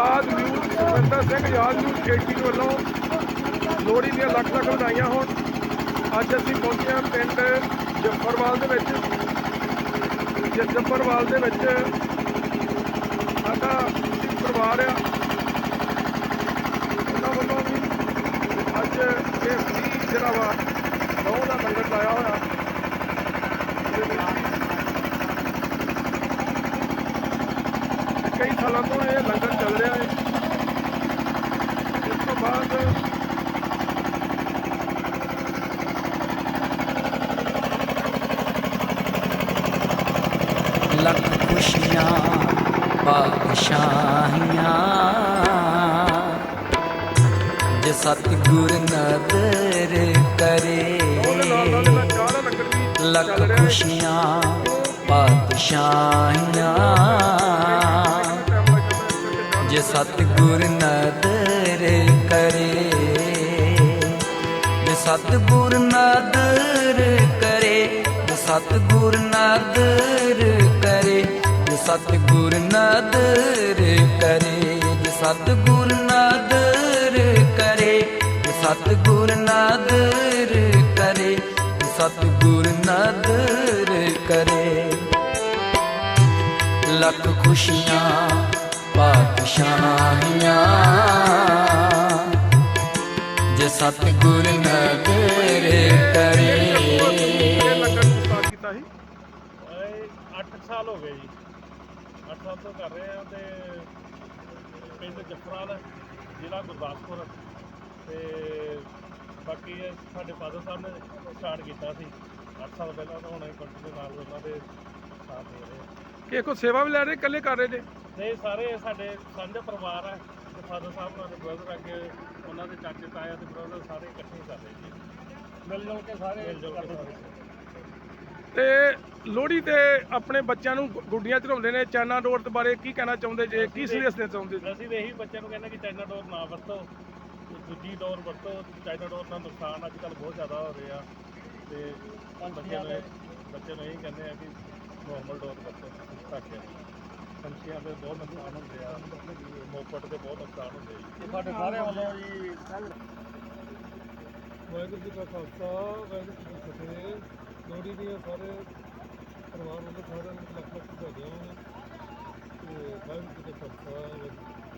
ਆਜ਼ਾਦ news Sukhwinder Singh Azad news 18 ਵੱਲੋਂ ਲੋਹੜੀ ਦੀਆਂ ਲੱਖ ਲੱਖ ਵਧਾਈਆਂ ਹੋਣ। ਅੱਜ ਅਸੀਂ ਪਹੁੰਚੇ ਹਾਂ ਪਿੰਡ ਜੱਫਰਵਾਲ ਦੇ ਵਿੱਚ। ਜੱਫਰਵਾਲ ਦੇ ਵਿੱਚ ਸਾਡਾ ਸਿੱਖ ਪਰਿਵਾਰ ਆ। ਉਹਨਾਂ ਵੱਲੋਂ ਵੀ ਅੱਜ ਇਹ ਜਿਹੜਾ ਵਾ ਨੌ ਦਾ ਲੰਗਰ ਲਾਇਆ ਹੋਇਆ। ਸਾਲਾਂ ਤੋਂ ਇਹ ਲੰਗਰ ਚੱਲ ਰਿਹਾ ਹੈ ਇਸ ਤੋਂ ਬਾਅਦ ਲੱਖ ਖੁਸ਼ੀਆਂ ਬਾਦਸ਼ਾਹੀਆਂ ਜੇ ਸਤਿਗੁਰ ਨਦਰ ਕਰੇ ਲੱਖ ਖੁਸ਼ੀਆਂ ਬਾਦਸ਼ਾਹੀਆਂ ਸਤਿਗੁਰ ਨਦਰ ਕਰੇ। ਜੇ ਸਤਿਗੁਰ ਨਦਰ ਕਰੇ, ਜੇ ਸਤਿਗੁਰ ਨਦਰ ਕਰੇ, ਜੇ ਸਤਿਗੁਰ ਨਦਰ ਕਰੇ, ਜੇ ਸਤਿਗੁਰ ਨਦਰ ਕਰੇ, ਜੇ ਸਤਿਗੁਰ ਨਦਰ ਕਰੇ, ਜੇ ਸਤਿਗੁਰ ਨਦਰ ਕਰੇ। ਲੱਖ ਖੁਸ਼ੀਆਂ ਪਾਤਸ਼ਾਹੀਆਂ ਜੇ ਸਤਿਗੁਰ ਨਦਰ ਕਰੇ। ਇਹ ਲੰਗਰ ਨੂੰ ਸਟਾਰਟ ਕੀਤਾ ਸੀ ਇਹ 8 ਸਾਲ ਹੋ ਗਏ ਜੀ। 8 ਸਾਲ ਤੋਂ ਕਰ ਰਹੇ ਆ ਤੇ ਪਿੰਡ ਜਫਰਾਲ ਜ਼ਿਲ੍ਹਾ ਗੁਰਦਾਸਪੁਰ। ਤੇ ਬਾਕੀ ਇਹ ਸਾਡੇ ਫਾਦਰ ਸਾਹਿਬ ਨੇ ਸਟਾਰਟ ਕੀਤਾ ਸੀ। 8 ਸਾਲ ਪਹਿਲਾਂ ਤਾਂ ਹੁਣ ਇਹ ਕੰਟੀਨਿਊ ਨਾਲ ਉਹਨਾਂ ਦੇ ਸਾਥ ਦੇ ਰਹੇ ਆ। ਕਿ ਸੇਵਾ ਵੀ ਲੈ ਰਹੇ ਇਕੱਲੇ ਕਰ ਰਹੇ ਨੇ? ਇਹ ਸਾਰੇ ਸਾਡੇ ਸਾਂਝਾ ਪਰਿਵਾਰ ਹੈ ਤੇ ਫਾਦਰ ਸਾਹਿਬ ਨਾਲ ਦੇ ਬ੍ਰਦਰ ਅੱਗੇ ਉਹਨਾਂ ਦੇ ਚਾਚੇ ਤਾਇਆ ਤੇ ਬ੍ਰਦਰ ਸਾਰੇ ਇਕੱਠੇ ਹੀ ਕਰ ਰਹੇ ਜੀ ਮਿਲ ਜੁਲ ਕੇ ਸਾਰੇ ਮਿਲ ਜੁਲ ਕੇ ਸਾਰੇ। ਤੇ ਲੋਹੜੀ ਤੇ ਆਪਣੇ ਬੱਚਿਆਂ ਨੂੰ ਗੁ- ਗੁੱਡੀਆਂ ਚੜਾਉਂਦੇ ਨੇ। ਚਾਈਨਾ ਡੋਰ ਦੇ ਬਾਰੇ ਕੀ ਕਹਿਣਾ ਚਾਹੁੰਦੇ ਜੇ? ਕੀ ਸੀਰੀਅਸ ਨੇ ਚਾਹੁੰਦੇ ਜੀ? ਅਸੀਂ ਤਾਂ ਇਹੀ ਬੱਚਿਆਂ ਨੂੰ ਕਹਿੰਦੇ ਕਿ ਚਾਈਨਾ ਡੋਰ ਨਾ ਵਰਤੋ। ਤੇ ਦੂਜੀ ਡੋਰ ਵਰਤੋ। ਚਾਈਨਾ ਡੋਰ ਨਾਲ ਨੁਕਸਾਨ ਅੱਜ ਕੱਲ੍ਹ ਬਹੁਤ ਜ਼ਿਆਦਾ ਹੋ ਰਿਹਾ। ਤੇ ਬੱਚਿਆਂ ਨੂੰ ਇਹ- ਬੱਚਿਆਂ ਨੂੰ ਇਹੀ ਕਹਿੰਦੇ ਆ ਕਿ ਨੋਰਮਲ ਡੋਰ ਵਰਤੋ। ਦੀ। ਪੰਛੀਆਂ ਦੇ ਬਹੁਤ ਨੁਕਸਾਨ ਹੁੰਦੇ ਆ, ਮੋਪਟ ਦੇ ਬਹੁਤ ਨੁਕਸਾਨ ਹੁੰਦੇ ਆ ਜੀ। ਸਾਰਿਆਂ ਵੱਲੋਂ ਜੀ ਵਾਹਿਗੁਰੂ ਜੀ ਕਾ ਖਾਲਸਾ, ਵਾਹਿਗੁਰੂ ਜੀ ਕੀ ਫਤਿਹ। ਲੋਹੜੀ ਦੀਆਂ ਸਾਰੇ ਪਰਿਵਾਰ ਵੱਲੋਂ ਸਾਰਿਆਂ ਨੂੰ ਲੱਖ ਲੱਖ ਵਧਾਈਆਂ ਤੇ ਵਾਹਿਗੁਰੂ ਜੀ ਕਾ ਖਾਲਸਾ